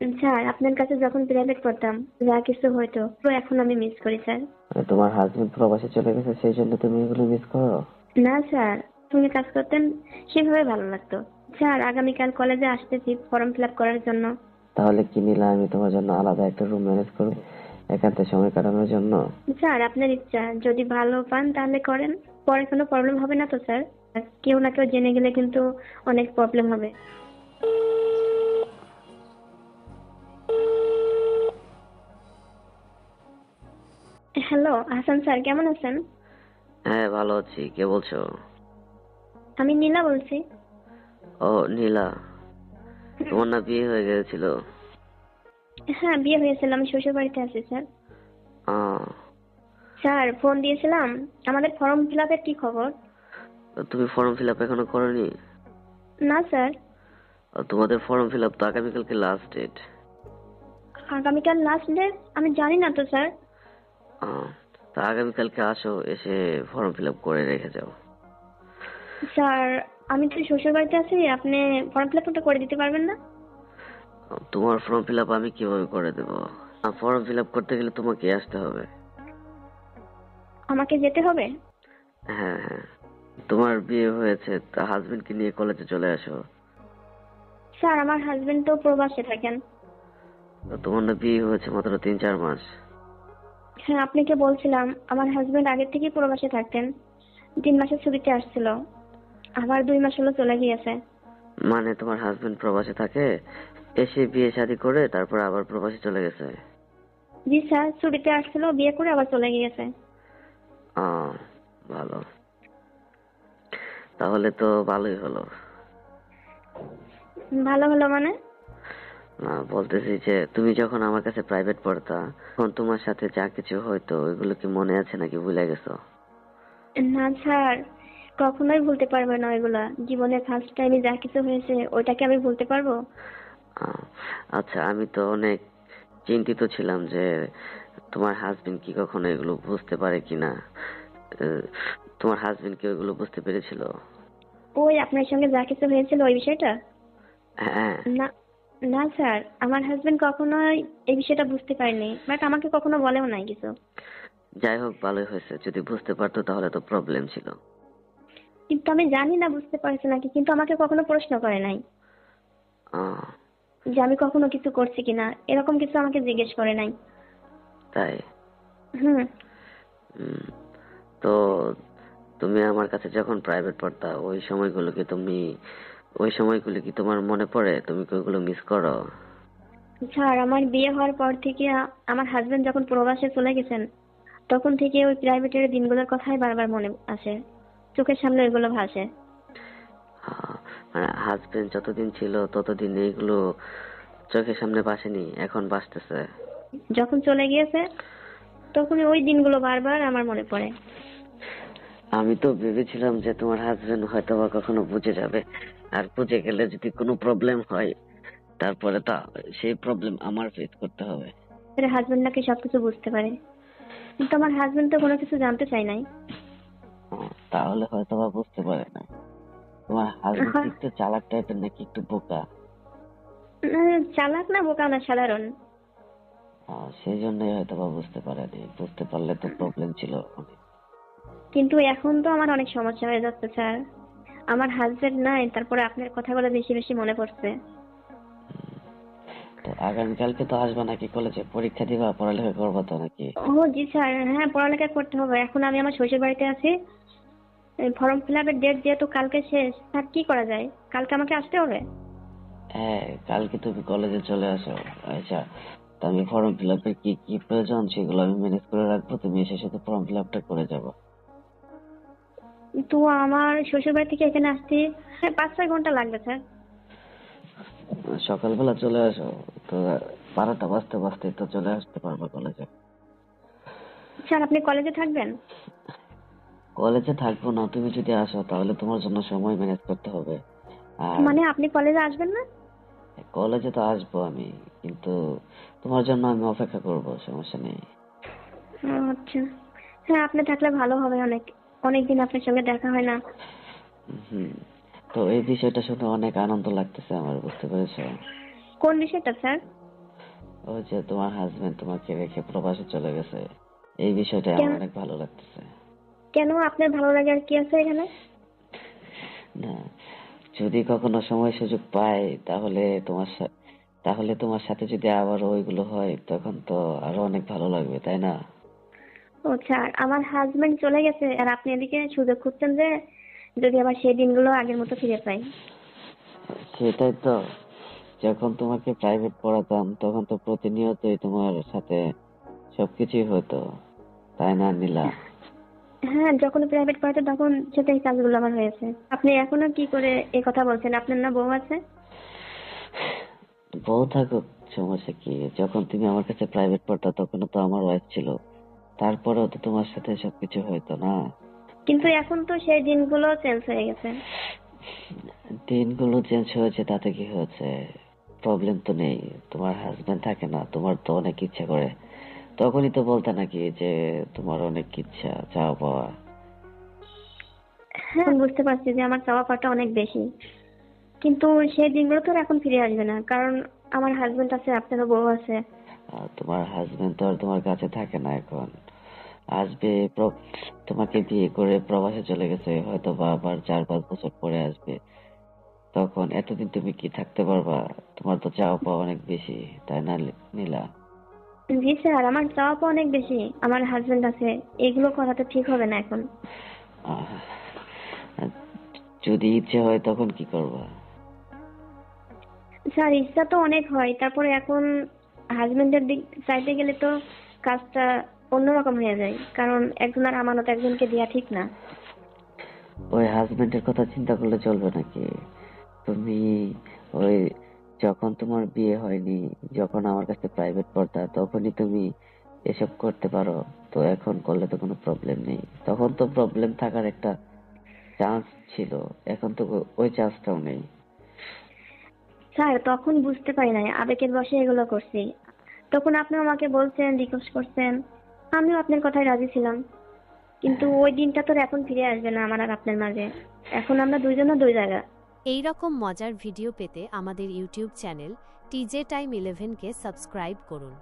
Sir আপনার কাছে যখন প্রাইভেট পড়তাম যা কিছু হয়তো তো এখন আমি মিস করি স্যার। মানে তোমার হাজবেন্ড প্রবাসে চলে গেছে সেই জন্য তুমি এগুলো মিস করো? না স্যার। তুমি কাজ করতেন সেভাবে ভালো লাগতো। স্যার আগামীকাল কলেজে আসতেছি ফর্ম ফিল আপ করার জন্য। তাহলে কি নিলে আমি তোমার জন্য আলাদা একটা রুম ম্যানেজ করব একান্তে সময় কাটানোর জন্য? স্যার আপনার ইচ্ছা যদি ভালো পান তাহলে করেন। পরে কোনো প্রবলেম হবে না তো স্যার? কেউ না কেউ জেনে গেলে কিন্তু অনেক প্রবলেম হবে। হাসান স্যার কেমন আছেন? হ্যাঁ ভালো আছি। কে বলছো? আমি নীলা বলছি। ও নীলা। তোমার না বিয়ে হয়ে গিয়েছিল হ্যাঁ বিয়ে হয়েছিল। আমি শ্বশুর বাড়িতে আছি স্যার। স্যার ফোন দিয়েছিলাম। আমাদের ফর্ম ফিল আপের কি খবর? তুমি ফর্ম ফিল আপ এখনও করনি? না স্যার। তোমাদের ফর্ম ফিল আপ তো আগামীকালকে লাস্ট ডেট আগামীকাল লাস্ট ডেট আমি জানি না তো স্যার। তা আগামীকালকে আসো এসে ফর্ম ফিল আপ করে রেখে যাও। স্যার আমি তো শ্বশুর বাড়িতে আছি আপনি ফর্ম ফিল আপটা করে দিতে পারবেন না? তোমার ফর্ম ফিল আপ আমি কীভাবে করে দেবো? ফর্ম ফিল আপ করতে গেলে তোমাকে আসতে হবে। আমাকে যেতে হবে? হ্যাঁ হ্যাঁ। তোমার বিয়ে হয়েছে তা হাজবেন্ডকে নিয়ে কলেজে চলে আসো। স্যার আমার হাজবেন্ড তো প্রবাসে থাকেন। তোমার না বিয়ে হয়েছে মাত্র তিন চার মাস। হ্যাঁ আপনাকে বলছিলাম আমার হাজবেন্ড আগে থেকেই প্রবাসে থাকতেন। তিন মাসের ছুটিতে আসছিল। আবার দুই মাস হলো চলে গিয়েছে। মানে তোমার হাজবেন্ড প্রবাসে থাকে এসে বিয়ে শাদী করে তারপর আবার প্রবাসে চলে গেছে? জি স্যার ছুটিতে আসছিল বিয়ে করে আবার চলে গিয়েছে। আহ, ভালো। তাহলে তো ভালোই হলো। ভালো হলো মানে? বলতেছি যে তুমি যখন আমার কাছে প্রাইভেট পড়তা তখন তোমার সাথে যা কিছু হয়তো ওইগুলো কি মনে আছে নাকি ভুলে গেছো? না স্যার কখনোই ভুলতে পারব না ওইগুলা। জীবনে ফার্স্ট টাইমে যা কিছু হয়েছে ওইটাকে আমি ভুলতে পারব? আহ, আচ্ছা আমি তো অনেক চিন্তিত ছিলাম যে তোমার হাজবেন্ড কি কখনো এগুলো বুঝতে পারে কিনা। আহ, তোমার হাজবেন্ড কি ওইগুলো বুঝতে পেরেছিল? ওই আপনার সঙ্গে যা কিছু হয়েছিল ওই বিষয়টা? হ্যাঁ। না না স্যার আমার হাজবেন্ড কখনোই এই বিষয়টা বুঝতে পারেনি বাট আমাকে কখনো বলেও নাই কিছু। যাই হোক ভালোই হয়েছে। যদি বুঝতে পারতো তাহলে তো প্রবলেম ছিল। কিন্তু আমি জানি না বুঝতে পারছে নাকি কিন্তু আমাকে কখনো প্রশ্ন করে নাই। আহ, যে আমি কখনো কিছু করছি কিনা এরকম কিছু আমাকে জিজ্ঞেস করে নাই। তাই? হুম। উম, তো তুমি আমার কাছে যখন প্রাইভেট পড়তা ওই সময়গুলো কি তুমি ওই সময়গুলো কি তোমার মনে পড়ে? তুমি কি ওইগুলো মিস করো? স্যার আমার বিয়ে হওয়ার পর থেকে আমার হাজবেন্ড যখন প্রবাসে চলে গেছেন তখন থেকে ওই প্রাইভেটের দিনগুলোর কথাই বারবার মনে আসে। চোখের সামনে ওইগুলো ভাসে। মানে হাজবেন্ড যতদিন ছিল ততদিন এইগুলো চোখের সামনে ভাসেনি এখন বাসতেছে যখন চলে গিয়েছে তখন ওই দিনগুলো বারবার আমার মনে পড়ে। আমি তো ভেবেছিলাম যে তোমার হাজবেন্ড হয়তো বা কখনো বুঝে যাবে। আর বুঝে গেলে যদি কোনো প্রবলেম হয় তারপরে তা সেই প্রবলেম আমার ফেস করতে হবে। হাজবেন্ড নাকি সবকিছু বুঝতে পারে। কিন্তু আমার হাজবেন্ড তো কোনো কিছু জানতে চাই নাই। তাহলে হয়তো বা বুঝতে পারে না। তোমার হাজবেন্ড একটু চালাক টাইপের নাকি একটু বোকা? চালাক না বোকা না সাধারণ। সেই জন্যই হয়তো বা বুঝতে পারেনি। বুঝতে পারলে তো প্রবলেম ছিল। অনেক। কিন্তু এখন তো আমার অনেক সমস্যা হয়ে যাচ্ছে স্যার। আমার হাজবেন্ড নাই তারপরে আপনার কথাগুলো বেশি বেশি মনে পড়ছে। তো আগামীকালকে তো আসবে নাকি? কলেজে পরীক্ষা দিবা পড়ালেখা করবা তো নাকি? ও জি স্যার। হ্যাঁ পড়ালেখা করতে হবে। এখন আমি আমার শ্বশুর বাড়িতে আছি। ফর্ম ফিল আপের ডেট যেহেতু কালকে শেষ স্যার কি করা যায়? কালকে আমাকে আসতে হবে? হ্যাঁ কালকে তুমি কলেজে চলে আসো। আচ্ছা তো আমি ফর্ম ফিল আপের কি কি প্রয়োজন সেগুলো আমি ম্যানেজ করে রাখব। তুমি এসে শুধু ফর্ম ফিল আপটা করে যাব। তো আমার শ্বশুর বাড়ি থেকে এখানে আসতে হ্যাঁ পাঁচ ছয় ঘণ্টা লাগবে স্যার। সকালবেলা চলে আসো। তো বারোটা বাজতে বাজতে তো চলে আসতে পারবে কলেজে। স্যার আপনি কলেজে থাকবেন? কলেজে থাকব না তুমি যদি আসো তাহলে তোমার জন্য সময় ম্যানেজ করতে হবে। আর মানে আপনি কলেজে আসবেন না? কলেজে তো আসব আমি কিন্তু তোমার জন্য আমি অপেক্ষা করব সমস্যা নেই। আচ্ছা। হ্যাঁ আপনি থাকলে ভালো হবে অনেক। অনেকদিন আপনার সঙ্গে দেখা হয় না। হুম। তো এই বিষয়টা শুনে অনেক আনন্দ লাগতেছে আমার বুঝতে পেরেছ? কোন বিষয়টা স্যার? ওই যে তোমার হাজবেন্ড তোমাকে রেখে প্রবাসে চলে গেছে। এই বিষয়টা আমার? অনেক ভালো লাগতেছে। কেন আপনার ভালো লাগে আর কি আছে এখানে? না যদি কখনো সময় সুযোগ পাই তাহলে তোমার সা- তাহলে তোমার সাথে যদি আবার ওইগুলো হয় তখন তো আরও অনেক ভালো লাগবে তাই না? ও ছাড় আমার হাজবেন্ড চলে গেছে আর আপনি এদিকে সুযোগ খুঁজছেন যে যদি আবার সেই দিনগুলো আগের মতো ফিরে পাই। সেটাই তো। যখন তোমাকে প্রাইভেট পড়াতাম তখন তো প্রতিনিয়তই তোমার সাথে সবকিছুই হতো তাই না নীলা? হ্যাঁ যখন প্রাইভেট পড়াতে তখন সেটাই কাজগুলো আমার হয়েছে। আপনি এখনও কি করে এই কথা বলছেন? আপনার না বউ আছে? বউ থাকুক সমস্যা কি? যখন তুমি আমার কাছে প্রাইভেট পড়তা তখন তো আমার ওয়াইফ ছিল। তারপরেও তো তোমার সাথে সবকিছু হইতো না। কিন্তু এখন তো সেই দিনগুলো চেঞ্জ হয়ে গেছে। দিনগুলো চেঞ্জ হয়েছে তাতে কি হয়েছে? প্রবলেম তো নেই। তোমার হাজবেন্ড থাকে না তোমার তো অনেক ইচ্ছা করে। তখনই তো বলতে নাকি যে তোমার অনেক ইচ্ছা চাওয়া পাওয়া। হ্যাঁ বুঝতে পারছি যে আমার চাওয়া পাওয়াটা অনেক বেশি। কিন্তু সেই দিনগুলো তো আর এখন ফিরে আসবে না কারণ আমার হাজবেন্ড আছে আপনারও বউ আছে। তোমার হাজবেন্ড তো আর তোমার কাছে থাকে না এখন। আসবে তোমাকে বিয়ে করে প্রবাসে চলে গেছে হয়তো বা আবার চার পাঁচ বছর পরে আসবে। তখন এতদিন তুমি কি থাকতে পারবা? তোমার তো চাওয়া পাওয়া অনেক বেশি তাই না নীলা? জি স্যার আমার চাওয়া পাওয়া অনেক বেশি। আমার হাজবেন্ড আছে এগুলো করা তো ঠিক হবে না এখন। যদি ইচ্ছে হয় তখন কি করবা? স্যার ইচ্ছা তো অনেক হয়। তারপরে এখন হাজবেন্ডের দিক চাইতে গেলে তো কাজটা অন্যরকম হয়ে যায়। কারণ একজনের আমানত একজনকে দেওয়া ঠিক না। ওই হাজবেন্ডের কথা চিন্তা করলে চলবে নাকি? তুমি ওই যখন তোমার বিয়ে হয়নি যখন আমার কাছে প্রাইভেট পড়তা তখনই তুমি এসব করতে পারো। তো এখন করলে তো কোনো প্রবলেম নেই। তখন তো প্রবলেম থাকার একটা চান্স ছিল। এখন তো ওই চান্সটাও নেই। স্যার তখন বুঝতে পারি নাই। আবেগের বসে এগুলো করছি। তখন আপনি আমাকে বলছেন রিকোয়েস্ট করছেন। আমিও আপনার কথায় রাজি ছিলাম। কিন্তু ওই দিনটা তো এখন ফিরে আসবে না আমার আর আপনার মাঝে। এখন আমরা দুইজনও দুই জায়গা। এই রকম মজার ভিডিও পেতে আমাদের ইউটিউব চ্যানেল টিজে টাইম ইলেভেনকে সাবস্ক্রাইব করুন।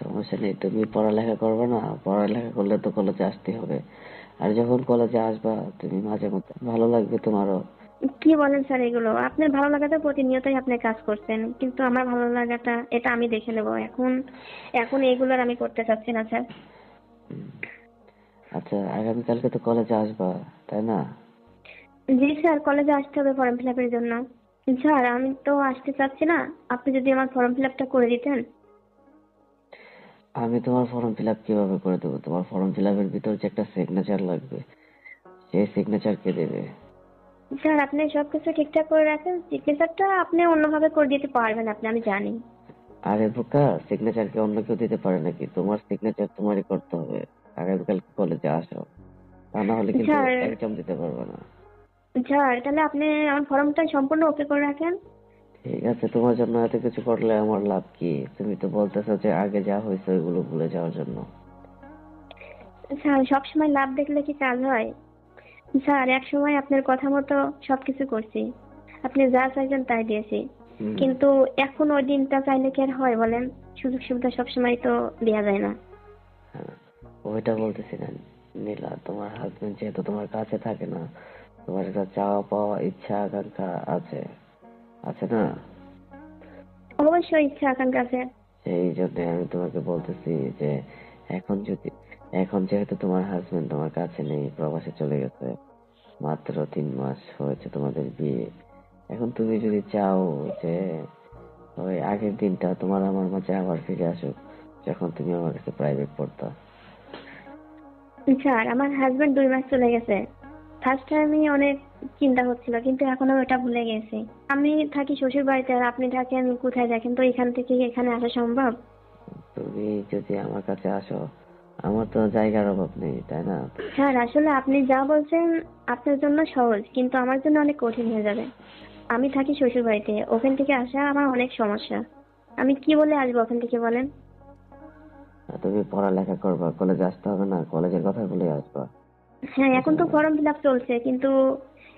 সমস্যা নেই তুমি পড়ালেখা করবে না পড়ালেখা করলে তো কলেজে আসতে হবে। আর যখন কলেজে আসবা তুমি মাঝে মধ্যে ভালো লাগবে তোমারও। কি বলেন স্যার এগুলো? আপনার ভালো লাগাতে প্রতিনিয়তই আপনি কাজ করছেন কিন্তু আমার ভালো লাগাটা এটা আমি দেখে নেব। এখন এখন এইগুলোর আমি করতে চাচ্ছি না স্যার। আচ্ছা আগামীকালকে তো কলেজে আসবা তাই না? জি স্যার কলেজে আসতে হবে ফর্ম ফিল আপের জন্য। স্যার আমি তো আসতে চাচ্ছি না। আপনি যদি আমার ফর্ম ফিল আপটা করে দিতেন। আমি তোমার ফর্ম ফিল আপ কীভাবে করে দেবো? তোমার ফর্ম ফিল আপের ভিতর যে একটা সিগনেচার লাগবে সেই সিগনেচার কে দেবে? স্যার আপনি সবকিছু ঠিকঠাক করে রাখেন সিগনেচারটা আপনি অন্যভাবে করে দিতে পারবেন আপনি আমি জানি। আরে বোকা সিগনেচার কে অন্য কেউ দিতে পারে নাকি? তোমার সিগনেচার তোমারই করতে হবে। আগামীকাল কলেজে আসো। তা না হলে কিন্তু স্যার- দিতে পারবে না। স্যার তাহলে আপনি আমার ফর্মটা সম্পূর্ণ ওকে করে রাখেন। ঠিক আছে তোমার জন্য এত কিছু করলে আমার লাভ কি? তুমি তো বলতেছো যে আগে যা হয়েছে ওইগুলো ভুলে যাওয়ার জন্য। স্যার সবসময় লাভ দেখলে কি কাজ হয়? স্যার এক সময় আপনার কথা মতো সবকিছু করছি। আপনি যা চাইছেন তাই দিয়েছি। কিন্তু এখন ওই দিনটা চাইলে কি আর হয় বলেন? সুযোগ সুবিধা সবসময় তো দেওয়া যায় না। হ্যাঁ, ওইটা বলতেছি না নীলা তোমার হাজবেন্ড যেহেতু তোমার কাছে থাকে না তোমার একটা চাওয়া পাওয়া ইচ্ছা আকাঙ্ক্ষা আছে। আছে না? অবশ্যই ইচ্ছা আকাঙ্ক্ষা আছে। সেই জন্য আমি তোমাকে বলতেছি যে এখন যদি এখন যেহেতু তোমার হাজবেন্ড তোমার কাছে নেই প্রবাসে চলে গেছে মাত্র তিন মাস হয়েছে তোমাদের বিয়ে। এখন তুমি যদি চাও যে ওই আগের দিনটা তোমার আমার মাঝে আবার ফিরে আসুক যখন তুমি আমার কাছে প্রাইভেট পড়তা। স্যার আমার হাজবেন্ড দুই মাস চলে গেছে। ফার্স্ট টাইমই অনেক চিন্তা হচ্ছিল কিন্তু এখন আমি ওটা ভুলে গেছি। আমি থাকি শ্বশুর বাড়িতে আর আপনি থাকেন কোথায় দেখেন? তো এখান থেকে এখানে আসা সম্ভব? তুমি যদি আমার কাছে আসো আমার তো জায়গার অভাব নেই তাই না? স্যার আসলে আপনি যা বলছেন আপনার জন্য সহজ কিন্তু আমার জন্য অনেক কঠিন হয়ে যাবে। আমি থাকি শ্বশুর বাড়িতে ওখান থেকে আসা আমার অনেক সমস্যা। আমি কি বলে আসব ওখান থেকে বলেন? তুমি পড়ালেখা করবা কলেজে আসতে হবে না কলেজের কথা বলে আসবা। হ্যাঁ এখন তো ফর্ম ফিল আপ চলছে কিন্তু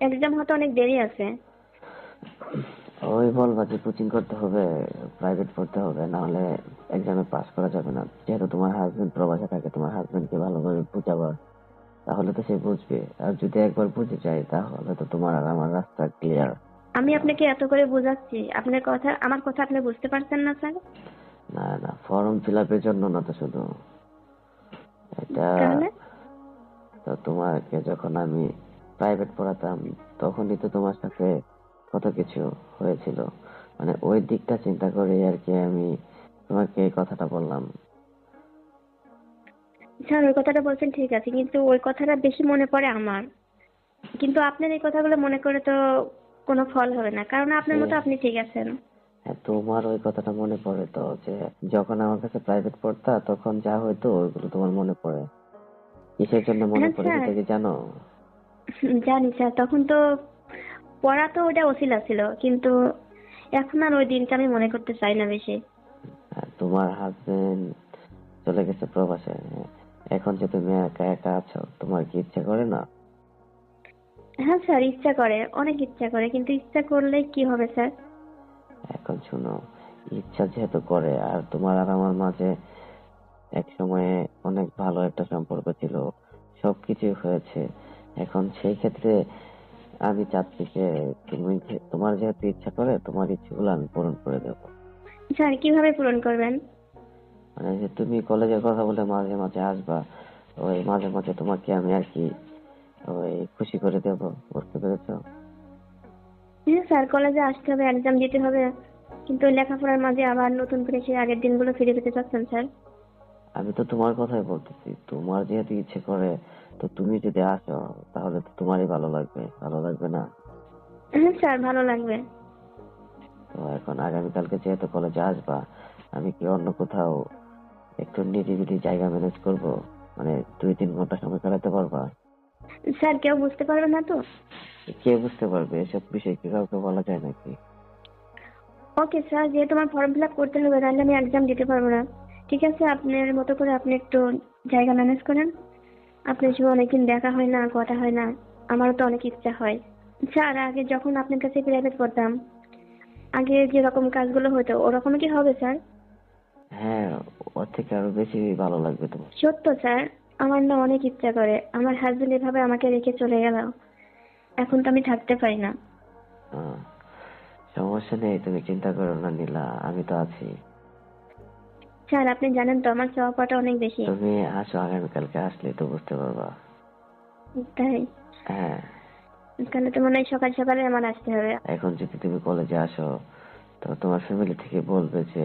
এক্সাম হতে অনেক দেরি আছে। ওই বলবা যে কোচিং করতে হবে প্রাইভেট পড়তে হবে না হলে এক্সামে পাস করা যাবে না। যেহেতু তোমার হাজবেন্ড প্রবাসে থাকে তোমার হাজবেন্ডকে ভালোভাবে বুঝাবা তাহলে তো সে বুঝবে। আর যদি একবার বুঝে যায় তাহলে তো তোমার আর আমার রাস্তা ক্লিয়ার আমি আপনাকে এত করে বোঝাচ্ছি। আপনার কথা আমার কথা আপনি বুঝতে পারছেন না স্যার? না না ফর্ম ফিল আপের জন্য না তো শুধু। এটা তো তোমাকে যখন আমি প্রাইভেট পড়াতাম তখনই তো তোমার সাথে কত কিছু হয়েছিল। মানে ওই দিকটা চিন্তা করে আর কি আমি তোমাকে এই কথাটা বললাম। স্যার ওই কথাটা বলছেন ঠিক আছে কিন্তু ওই কথাটা বেশি মনে পড়ে আমার। কিন্তু আপনার এই কথাগুলো মনে করে তো কোনো ফল হবে না কারণ আপনার মতো আপনি ঠিক আছেন। হ্যাঁ তোমার ওই কথাটা মনে পড়ে তো যে যখন আমার কাছে প্রাইভেট পড়তা তখন যা হয়তো ওইগুলো তোমার মনে পড়ে। কিসের জন্য মনে হ্যাঁ, পড়ে। সেটা কি জানো? জানি স্যার তখন তো পড়া তো ওটা অসিলা ছিল কিন্তু এখন আর ওই দিনটা আমি মনে করতে চাই না বেশি। তোমার হাজবেন্ড চলে গেছে প্রবাসে। এখন যে তুমি একা একা আছো তোমার কি ইচ্ছা করে না? হ্যাঁ স্যার ইচ্ছা করে অনেক ইচ্ছা করে কিন্তু ইচ্ছা করলে কি হবে স্যার? এখন শুনো ইচ্ছা যেহেতু করে আর তোমার আর আমার মাঝে এক সময়ে অনেক ভালো একটা সম্পর্ক ছিল সবকিছু হয়েছে। এখন সেই ক্ষেত্রে আমি চাচ্ছি যে তুমি তোমার যেহেতু ইচ্ছা করে তোমার ইচ্ছেগুলো আমি পূরণ করে দেবো। স্যার কীভাবে পূরণ করবেন? মানে যে তুমি কলেজের কথা বলে মাঝে মাঝে আসবা ওই মাঝে মাঝে তোমাকে আমি আর কি ওই খুশি করে দেব বুঝতে পেরেছ? হ্যাঁ স্যার কলেজে আসতে হবে এক্সাম দিতে হবে কিন্তু লেখাপড়ার মাঝে আবার নতুন করে সেই আগের দিনগুলো ফিরে পেতে চাচ্ছেন স্যার। আমি তো তোমার কথাই বলতেছি তোমার যেহেতু ইচ্ছে করে তো তুমি যদি আসো তাহলে তো তোমারই ভালো লাগবে। ভালো লাগবে না? হ্যাঁ স্যার ভালো লাগবে। তো এখন আগামীকালকে যেহেতু কলেজে আসবা আমি কি অন্য কোথাও একটু নিরিবিলি জায়গা ম্যানেজ করব? মানে দুই তিন ঘণ্টা সময় কাটাতে পারবা? স্যার কেউ বুঝতে পারবে না তো? কে বুঝতে পারবে? এসব বিষয় কি কাউকে বলা যায় নাকি? ওকে স্যার যেহেতু আমার ফর্ম ফিল আপ করতে হবে তাহলে আমি এক্সাম দিতে পারব না। ঠিক আছে আপনার মতো করে আপনি একটু জায়গা ম্যানেজ করেন। আপনার সঙ্গে অনেকদিন দেখা হয় না কথা হয় না আমারও তো অনেক ইচ্ছা হয়। স্যার আগে যখন আপনার কাছে প্রাইভেট পড়তাম আগে যেরকম কাজগুলো হতো ওরকম কি হবে স্যার? হ্যাঁ ওর থেকে আরও বেশি ভালো লাগবে তোমার। সত্য স্যার আমার না অনেক ইচ্ছা করে। আমার হাজবেন্ড এভাবে আমাকে রেখে চলে গেল। এখন তো আমি থাকতে পারি না। সমস্যা নেই তুমি চিন্তা করো না নীলা আমি তো আছি। স্যার আপনি জানেন তো আমার চাওয়াটা অনেক বেশি। তুমি আসো আগামীকালকে আসলে তো বুঝতে পারবা। তাই? হ্যাঁ। তাহলে তো মনে হয় সকাল সকালে আমার আসতে হবে। এখন যদি তুমি কলেজে আসো তো তোমার ফ্যামিলি থেকে বলবে যে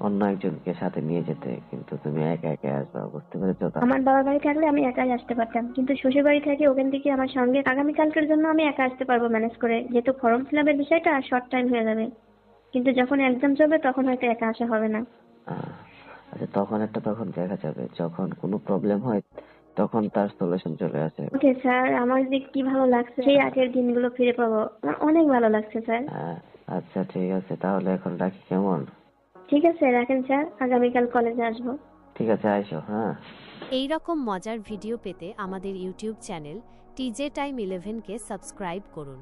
অন্য একজনকে সাথে নিয়ে যেতে কিন্তু তুমি একা একা আসবা বুঝতে পেরেছ আমার বাবার বাড়ি থাকলে আমি একাই আসতে পারতাম কিন্তু শ্বশুর বাড়ি থেকে ওখান থেকে আমার সঙ্গে আগামীকালকের জন্য আমি একা আসতে পারব ম্যানেজ করে। যেহেতু ফর্ম ফিল আপের বিষয়টা শর্ট টাইম হয়ে যাবে। কিন্তু যখন এক্সাম চলবে তখন হয়তো একা আসা হবে না। আচ্ছা তখন একটা তখন দেখা যাবে যখন কোনো প্রবলেম হয় তখন তার সলিউশন চলে আসে। ওকে স্যার আমার যে কি ভালো লাগছে? সেই আগের দিনগুলো ফিরে পাবো। আমার অনেক ভালো লাগছে স্যার আচ্ছা ঠিক আছে তাহলে এখন রাখি কেমন? ঠিক আছে রাখেন স্যার আগামীকাল কলেজে আসব। ঠিক আছে আইসো হ্যাঁ। এই রকম মজার ভিডিও পেতে আমাদের ইউটিউব চ্যানেল টিজে টাইম ইলেভেনকে সাবস্ক্রাইব করুন।